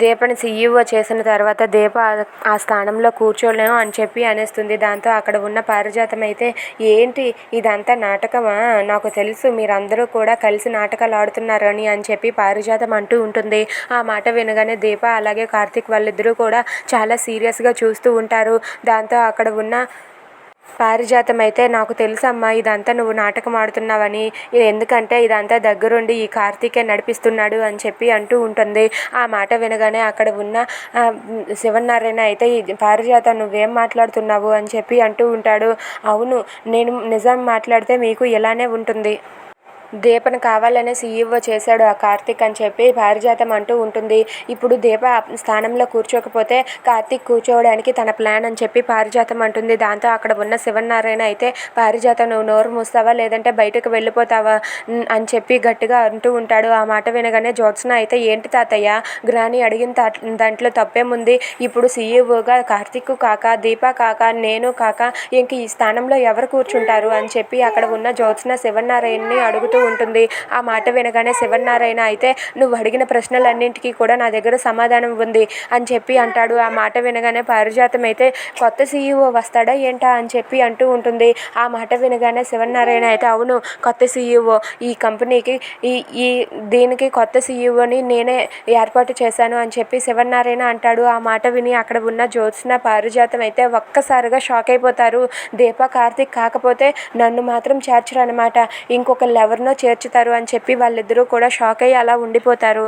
దీపని సీఈఓ చేసిన తర్వాత దీప ఆ స్థానంలో కూర్చోలేము అని చెప్పి అనేస్తుంది. దాంతో అక్కడ ఉన్న పారిజాతం అయితే ఏంటి ఇదంతా నాటకమా? నాకు తెలుసు మీరందరూ కూడా కలిసి నాటకాలు ఆడుతున్నారని అని చెప్పి పారిజాతం అంటూ ఉంటుంది. ఆ మాట వినగానే దీప అలాగే కార్తీక్ వాళ్ళిద్దరూ కూడా చాలా సీరియస్గా చూస్తూ ఉంటారు. దాంతో అక్కడ ఉన్న పారిజాతం అయితే నాకు తెలుసమ్మా ఇదంతా నువ్వు నాటకం ఆడుతున్నావని ఎందుకంటే ఇదంతా దగ్గరుండి ఈ కార్తీకే నడిపిస్తున్నాడు అని చెప్పి అంటూ ఉంటుంది. ఆ మాట వినగానే అక్కడ ఉన్న ఆ, శివనారాయణ అయితే "ఈ పారిజాతం నువ్వేం మాట్లాడుతున్నావు అని చెప్పి అంటూ ఉంటాడు. అవును నేను నిజం మాట్లాడితే మీకు ఇలానే ఉంటుంది. దీపను కావాలనే సీఈఓ చేశాడు ఆ కార్తీక్ అని చెప్పి పారిజాతం అంటూ ఉంటుంది. ఇప్పుడు దీప స్థానంలో కూర్చోకపోతే కార్తీక్ కూర్చోవడానికి తన ప్లాన్ అని చెప్పి పారిజాతం అంటుంది. దాంతో అక్కడ ఉన్న శివనారాయణ అయితే పారిజాతం నువ్వు నోరు మూస్తావా లేదంటే బయటకు వెళ్ళిపోతావా అని చెప్పి గట్టిగా అంటూ ఉంటాడు. ఆ మాట వినగానే జ్యోత్స్న అయితే ఏంటి తాతయ్య? గ్రాని అడిగిన దాంట్లో తప్పేముంది? ఇప్పుడు సీఈఓగా కార్తీక్ కాక దీప కాక నేను కాక ఇంక ఈ స్థానంలో ఎవరు కూర్చుంటారు? అని చెప్పి అక్కడ ఉన్న జ్యోత్స్న శివనారాయణని అడుగుతూ ఉంటుంది. ఆ మాట వినగానే శివనారాయణ అయితే నువ్వు అడిగిన ప్రశ్నలన్నింటికీ కూడా నా దగ్గర సమాధానం ఉంది అని చెప్పి అంటాడు. ఆ మాట వినగానే పారిజాతం అయితే కొత్త సీఈఓ వస్తాడా ఏంటా? అని చెప్పి అంటూ ఉంటుంది. ఆ మాట వినగానే శివనారాయణ అయితే అవును కొత్త సీఈఓ ఈ కంపెనీకి ఈ ఈ దీనికి కొత్త సీఈఓని నేనే ఏర్పాటు చేశాను అని చెప్పి శివనారాయణ అంటాడు. ఆ మాట విని అక్కడ ఉన్న జ్యోత్స్న పారిజాతం అయితే ఒక్కసారిగా షాక్ అయిపోతారు దీప కార్తిక్ కాకపోతే నన్ను మాత్రం చేర్చరు అనమాట ఇంకొకళ్ళు ఎవరినో చేర్చుతారు అని చెప్పి వాళ్ళిద్దరూ కూడా షాక్ అయ్యి అలా ఉండిపోతారు.